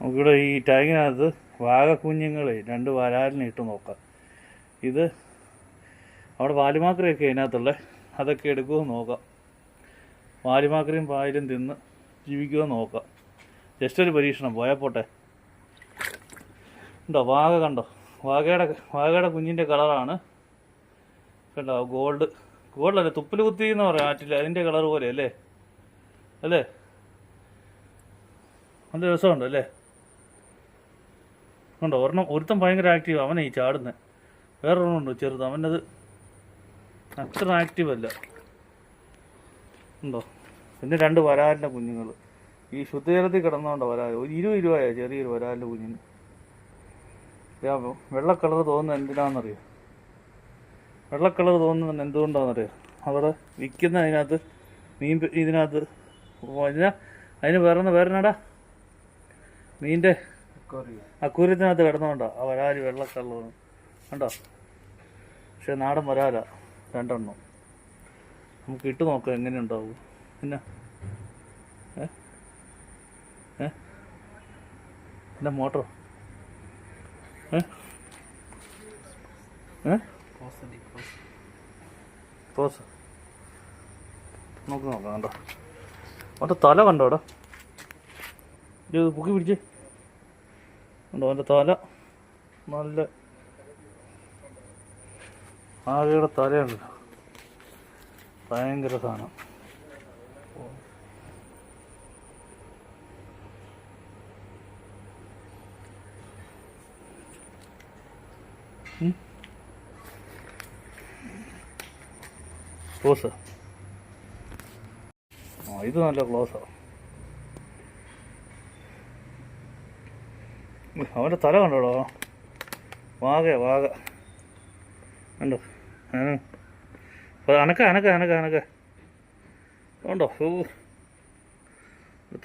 നമുക്കിവിടെ ഈ ടാങ്കിനകത്ത് വാഗക്കുഞ്ഞുങ്ങളെ രണ്ട് വരാലിനെ ഇട്ട് നോക്കാം. ഇത് അവിടെ വാലുമാക്രയൊക്കെ അതിനകത്തുള്ള അതൊക്കെ എടുക്കുമെന്ന് നോക്കാം. വാലുമാക്രയും പായലും തിന്ന് ജീവിക്കുമോ നോക്കാം. ജസ്റ്റ് ഒരു പരീക്ഷണം പോയാൽ പോട്ടെ. ഉണ്ടോ വാഗ കണ്ടോ? വാഗയുടെ വാഗയുടെ കുഞ്ഞിന്റെ കളറാണ്. കണ്ടോ ഗോൾഡ്. ഗോൾഡ് അല്ലേ തുപ്പിൽ കുത്തി എന്ന് പറയാം ആറ്റില്ല അതിന്റെ കളർ പോലെ അല്ലേ? അല്ലേ? നല്ല രസമുണ്ട് ഉണ്ടോ ഒരെണ്ണം ഒരുത്തൻ ഭയങ്കര ആക്റ്റീവ് അവനെ ഈ ചാടുന്നത് വേറൊരെണ്ണം ഉണ്ടോ ചെറുത്? അവനത് അത്ര ആക്റ്റീവ് അല്ല. ഉണ്ടോ? പിന്നെ രണ്ട് വരാലിന്റെ കുഞ്ഞുങ്ങൾ ഈ ശുദ്ധജലത്തിൽ കിടന്നുകൊണ്ടോ വരാൽ ഒരു ഇരുപത് രൂപയാ ചെറിയൊരു വരാലിന്റെ കുഞ്ഞിന്. വെള്ള കളർ തോന്നുന്നത് എന്തിനാണെന്നറിയോ വെള്ള കളർ തോന്നുന്നത് എന്തുകൊണ്ടാണെന്നറിയോ അവിടെ വിൽക്കുന്ന അതിനകത്ത് മീൻ ഇതിനകത്ത് ഇതിനാ അതിന് വേറെ വേറെ എന്നാടാ മീന്റെ അക്കൂര്യത്തിനകത്ത് കിടന്നുകൊണ്ടോ ആ വരാൽ വെള്ള കളർ കണ്ടോ? പക്ഷെ നാടൻ വരാല. രണ്ടെണ്ണം. നമുക്ക് ഇട്ട് നോക്കാം എങ്ങനെ ഉണ്ടാവും. പിന്നെ? ഏ? ഏ? എന്റെ മോട്ടറോ ഏ? ഏ? നോക്ക് നോക്കാം കണ്ടോ. അവന്റെ തല കണ്ടോ അവിടെ? ഇത് പൊക്കി പിടിച്ച്. കണ്ടോ അവന്റെ തല? നല്ല ആകെയുടെ തലയുണ്ട്. ഭയങ്കര സാധനം. ക്ലോസ്. ആ ഇത് നല്ല ക്ലോസാ. അവന്റെ തല കണ്ടോടോ? വാഗ വാഗ. കണ്ടോ? അനക്ക അനക്ക അനക്ക അനക്ക. കണ്ടോ? ഓ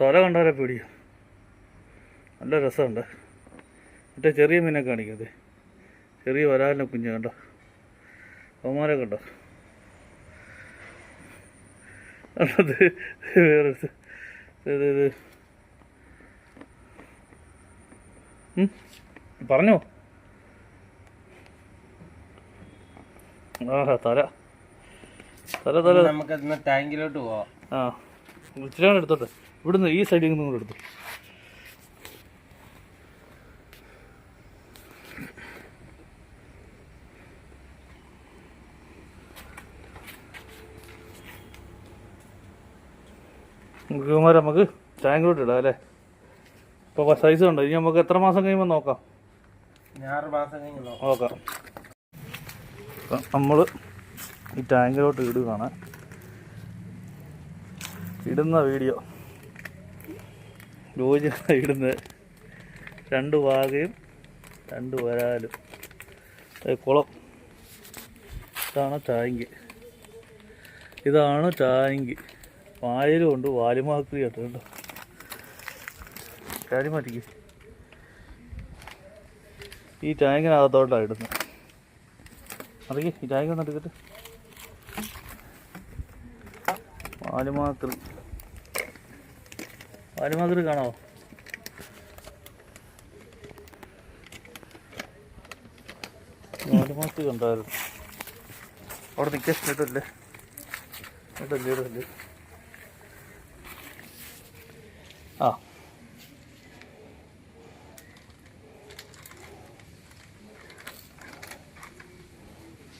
തല കണ്ടാലേ പേടിയോ. നല്ല രസമുണ്ട്. മറ്റേ ചെറിയ മീനെ കാണിക്കത് ചെറിയ വരാലിനെ കുഞ്ഞ് കണ്ടോ? അവന്മാരെ കണ്ടോ? അത് വേറെ ഇത് ഇത് ഇത് ഉം? പറഞ്ഞോ. ആഹാ തല. തല തല. നമുക്ക് ടാങ്കിലോട്ട് പോവാം. ആ ഇച്ചിരി എടുത്തോട്ടെ. ഇവിടുന്ന് ഈ സൈഡിൽ നിന്ന് കൂടെ എടുത്തു. കുമാര നമുക്ക് ടാങ്കിലോട്ട് ഇടാം അല്ലേ? ഇപ്പോൾ സൈസ് ഉണ്ട് ഇനി നമുക്ക് എത്ര മാസം കഴിയുമ്പോൾ നോക്കാം. ഞാറ് മാസം കഴിഞ്ഞ് നോക്കാം. നമ്മൾ ഈ ടാങ്കിലോട്ട് ഇടുകയാണ്. ഇടുന്ന വീഡിയോ. യോജന ഇടുന്നത്. രണ്ട് വാകയും രണ്ട് വരാലും. കുളം. ഇതാണ് ടാങ്ക്. ഇതാണ് ടാങ്ക്. പായലും ഉണ്ട് വാലുമാക്രി കേട്ടോ. കാര്യം മാറ്റിക്ക് ഈ ടാങ്കിനകത്തോട്ടാണ് ഇടുന്നത് അറിയ ഈ ടാങ്ക് ഒന്ന് എടുക്കട്ടെ വാലുമാക്രി വാലുമാക്രി കാണാവോ? വാലുമാക്രി കണ്ടായിരുന്നു. അവിടെ നിൽക്കാൻ ഇടല്ലേ ഇടല്ലേ ഇടല്ലേ ആ.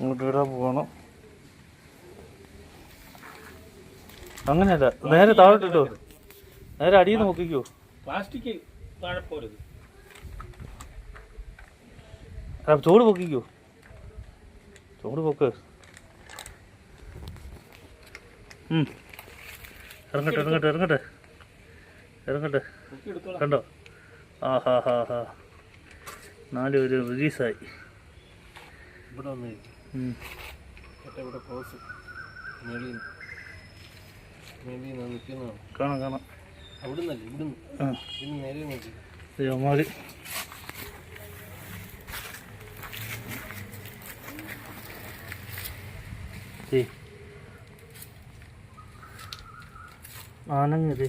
ഇങ്ങോട്ട് ഇടാൻ പോകണം. അങ്ങനെയല്ല നേരെ താഴോട്ടിട്ടോ? നേരെ അടിയിൽ നോക്കിക്കോ. പ്ലാസ്റ്റിക് താഴെ പോരുത്. ചോട് പൊക്കിക്കോ. ചോട് പൊക്ക്. ഇറങ്ങട്ടെ ഇറങ്ങട്ടെ ഇറങ്ങട്ടെ. ഇറങ്ങട്ടെ. കണ്ടോ? ആ ഹാ ഹാ ഹാ. നാല് പേര് റിലീസായി ഇവിടെ വന്ന്. ഇവിടെ ക്ലോസ് മേളിൽ മേളിൽ നിന്ന് നിൽക്കുന്നതാണ് കാണാം കാണാം അവിടുന്നല്ലേ ഇവിടുന്ന് ആ ഇന്ന് നേരെ നോക്കി യമാൽ ആനങ്ങത്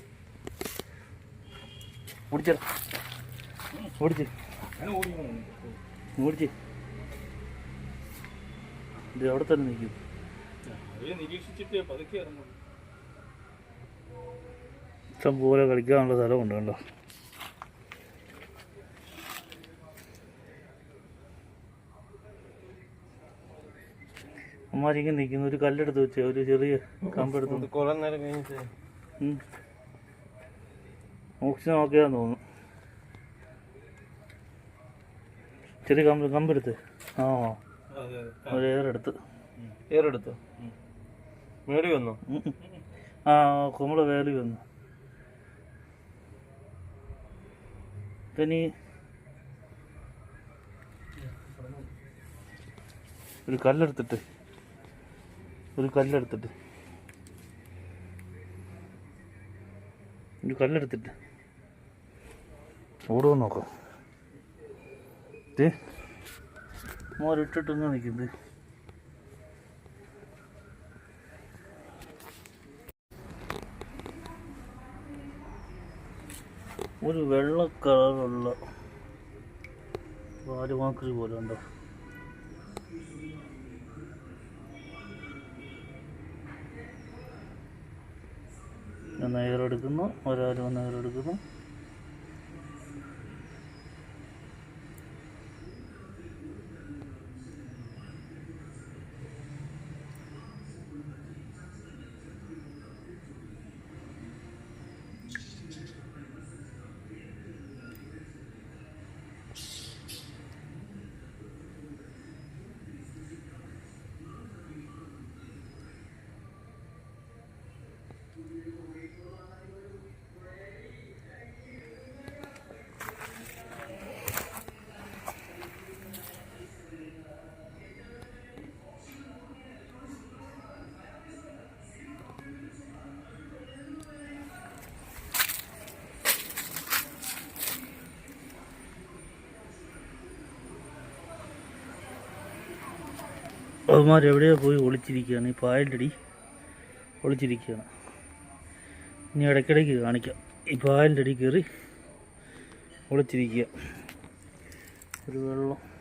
പിടിച്ചോ ഓടിച്ച് ഓടിച്ച് ഇത് അവിടെ തന്നെ നിൽക്കും. നിരീക്ഷിച്ചിട്ട് പതുക്കെ ഇറങ്ങും ഇഷ്ടം പോലെ കളിക്കാനുള്ള സ്ഥലമുണ്ട് കണ്ടോ? അമ്മാരിങ്ങനെ നിൽക്കുന്നു. ഒരു കല്ലെടുത്ത് വെച്ച് ഒരു ചെറിയ കമ്പെടുത്ത് കുറെ നേരം കഴിഞ്ഞിട്ട്. ഓക്സിജൻ നോക്കിയാന്ന് തോന്നുന്നു. ചെറിയ കമ്പ് കമ്പെടുത്ത് ആ. ഒരു ഏറെടുത്ത്. ഏറെടുത്തോ? മേടി വന്നു. ആ കുമ്പള വേലി വന്നു. പിന്നെ ഒരു കല്ലെടുത്തിട്ട് ഒരു കല്ലെടുത്തിട്ട്. ഒരു കല്ലെടുത്തിട്ട്. ഓടുമോ നോക്കാം. മോരിട്ടിട്ട് ഇങ്ങനെ നിൽക്കുന്നത് ഒരു വെള്ള കളറുള്ള വാലുമാക്രി പോലെ ഉണ്ടോ? നേരെടുക്കുന്നു ഒരാരും നേരെടുക്കുന്നു അവന്മാർ എവിടെയോ പോയി ഒളിച്ചിരിക്കുകയാണ്. ഈ പായന്റെ അടി ഒളിച്ചിരിക്കുകയാണ്. ഇനി ഇടയ്ക്കിടയ്ക്ക് കാണിക്കാം. ഈ പായന്റെ അടി കയറി ഒളിച്ചിരിക്കുക. ഒരു വെള്ളം.